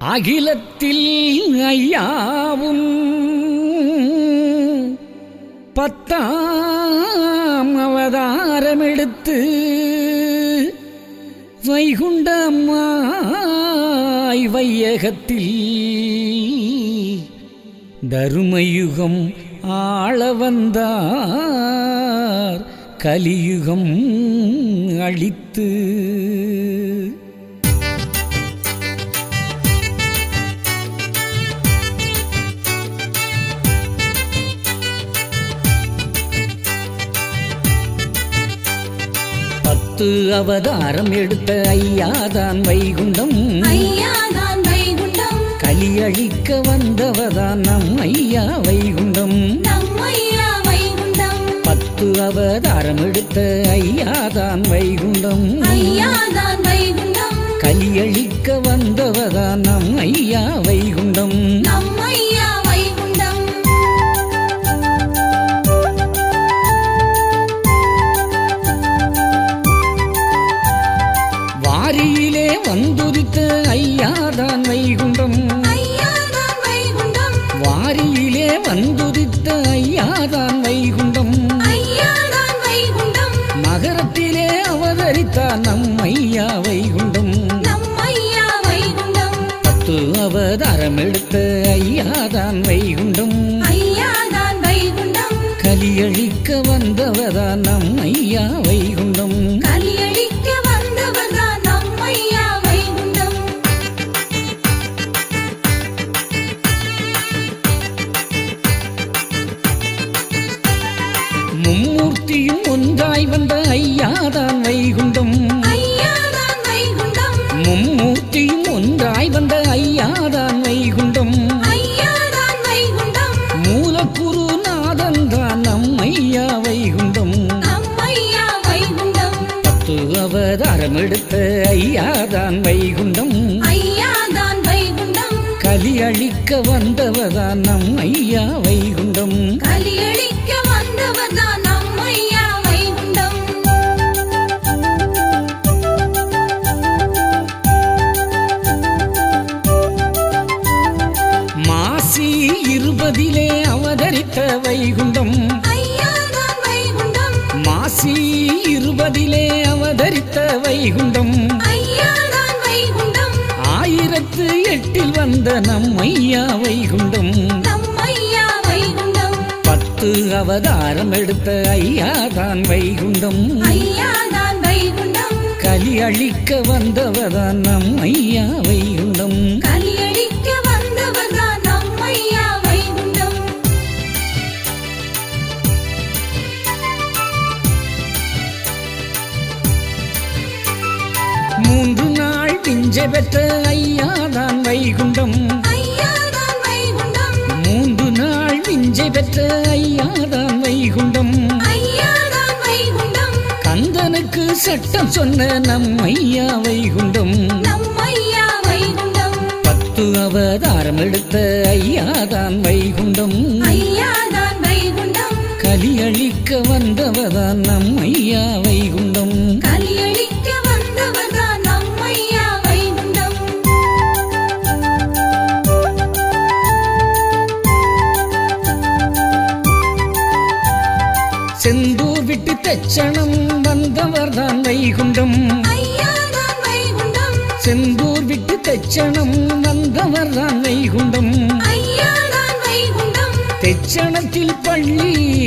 அகிலத்தில் ஐயாவும் பத்தாம் அவதாரம் எடுத்து வைகுண்டம்மாய் வையகத்தில் தருமயுகம் ஆள வந்தார் கலியுகம் அழித்து பத்து அவதாரம் எடுத்த ஐயாதான் வைகுண்டம். ஐயாதான் வைகுண்டம். கலியழிக்க வந்தவதான் நம் ஐயா வைகுண்டம். பத்து அவதாரம் எடுத்த ஐயாதான் வைகுண்டம். ஐயாதான் வைகுண்டம். கலியழிக்க வந்தவதான் நம் ஐயா வைகுண்டம். நம்மையா வாரியிலே வந்துதித்த ஐயாதான் வைகுண்டம். மகரத்திலே அவதரித்தார் நம் ஐயா வைகுண்டம். பத்து அவதாரம் எடுத்த ஐயாதான் வைகுண்டம். கலியழிக்க வந்தவதான் நம் ஐயா வைகுண்டம். வைகுண்டம். மாசி இருபதிலே அவதரித்த வைகுண்டம். ஆயிரத்து எட்டில் வந்த நம் ஐயா வைகுண்டம். நம்மையா வைகுண்டம். பத்து அவதாரம் எடுத்த வைகுண்டம். ஐயாதான் வைகுண்டம். கலி அழிக்க வந்தவதான் நம் ஐயா வைகுண்டம் நாள் பிஞ்சை பெற்ற ஐயாதான் வைகுண்டம். மூன்று நாள் விஞ்சை பெற்ற ஐயாதான் வைகுண்டம். கந்தனுக்கு சட்டம் சொன்ன நம் ஐயா வைகுண்டம். பத்து அவதாரம் எடுத்த ஐயாதான் வைகுண்டம். கலி அழிக்க வந்தவதான் நம் ஐயா வைகுண்டம். செந்தூர் விட்டு தச்சணம் வந்தவர்தான் வைகுண்டம். ஐயாதான் வைகுண்டம். செந்தூர் விட்டு தச்சணம் வந்தவர்தான் வைகுண்டம். ஐயாதான் வைகுண்டம். தெச்சணத்தில் பள்ளி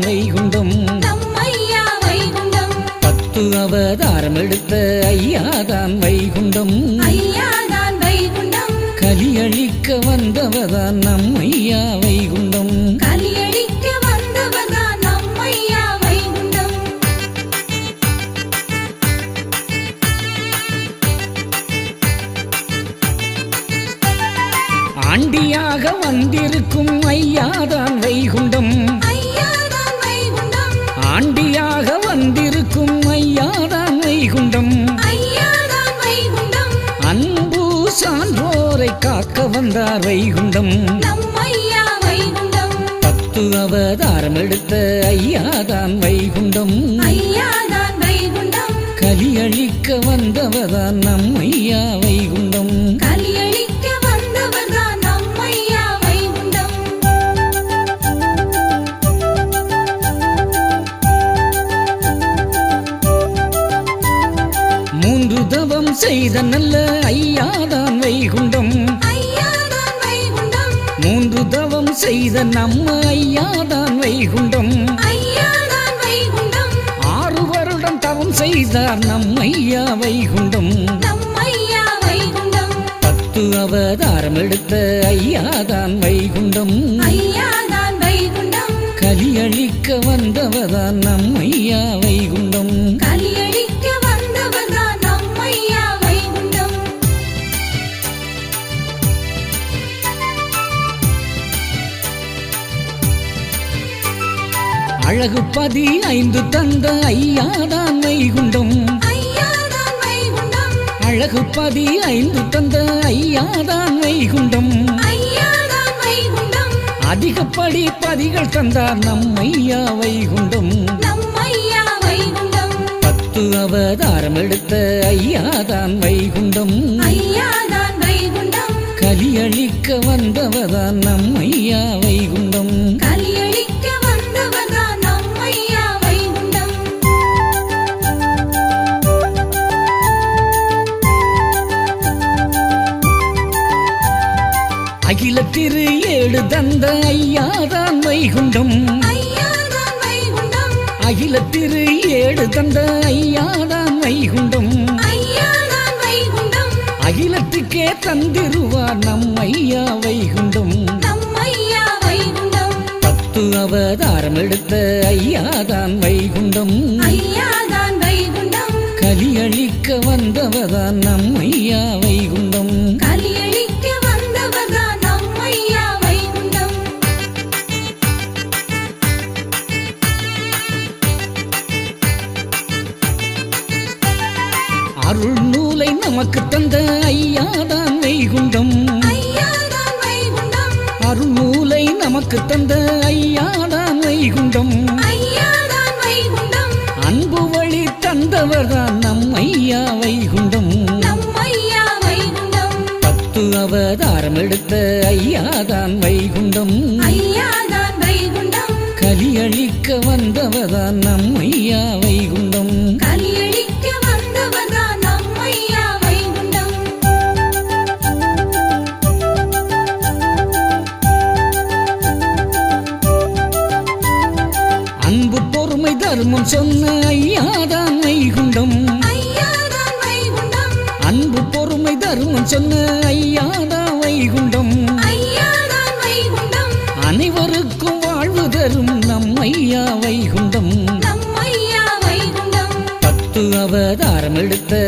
வைகுண்டம். நம்மையா வைகுண்டம். பத்து அவதாரம் எடுத்த ஐயாதான் வைகுண்டம். ஐயாதான் வைகுண்டம். கலி அழிக்க வந்தவதான் நம் ஐயா வைகுண்டம். ஆண்டியாக வந்திருக்கும் ஐயாதான் வைகுண்டம். ஆண்டியாக வந்திருக்கும் ஐயாதான் வைகுண்டம். அன்பு சான்றோரை காக்க வந்தார் வைகுண்டம். பத்து அவதாரம் எடுத்த ஐயாதான் வைகுண்டம். ஐயாதான் வைகுண்டம். கலி அழிக்க வந்தவதான் நம் ஐயா வைகுண்டம். செய்த நல்ல ஐயாதான் வைகுண்டம். மூன்று தவம் செய்த நம்ம ஐயாதான் வைகுண்டம். ஆறு வருடம் தவம் செய்தார் நம் ஐயா வைகுண்டம். நம் ஐயா வைகுண்டம். பத்து அவதாரம் எடுத்த ஐயாதான் வைகுண்டம். வைகுண்டம். கலியழிக்க வந்தவதான் நம் ஐயா வைகுண்டம். அழகு பதி ஐந்து தந்த ஐயாதான் வைகுண்டம். அழகு பதி ஐந்து தந்த ஐயாதான் வைகுண்டம். அதிகப்படி பதிகள் தந்தார் நம் ஐயா வைகுண்டம். பத்து அவதாரம் எடுத்த ஐயாதான் வைகுண்டம். கலியழிக்க வந்தவதான் நம் ஐயா வைகுண்டம் தந்த ஐயாதான் வைகுண்டம் அகில திரு ஏழு தந்த ஐயாதான் வைகுண்டம் அகிலத்துக்கே தந்திருவார் நம் ஐயா வைகுண்டம் பத்து அவதாரம் எடுத்த ஐயாதான் வைகுண்டம் வைகுண்டம் கலியழிக்க வந்தவதான் நம் ஐயா வைகுண்டம் நமக்கு தந்த ஐயாதான் வைகுண்டம். ஐயாதான் வைகுண்டம். அருள் நூலை நமக்கு தந்த சொன்ன ஐயாதான் வைகுண்டம். அன்பு பொறுமை தர்மம் சொன்ன ஐயாதான் வைகுண்டம். அனைவருக்கும் வாழ்வு தரும் நம் ஐயா வைகுண்டம். பத்து அவதாரம் எடுத்த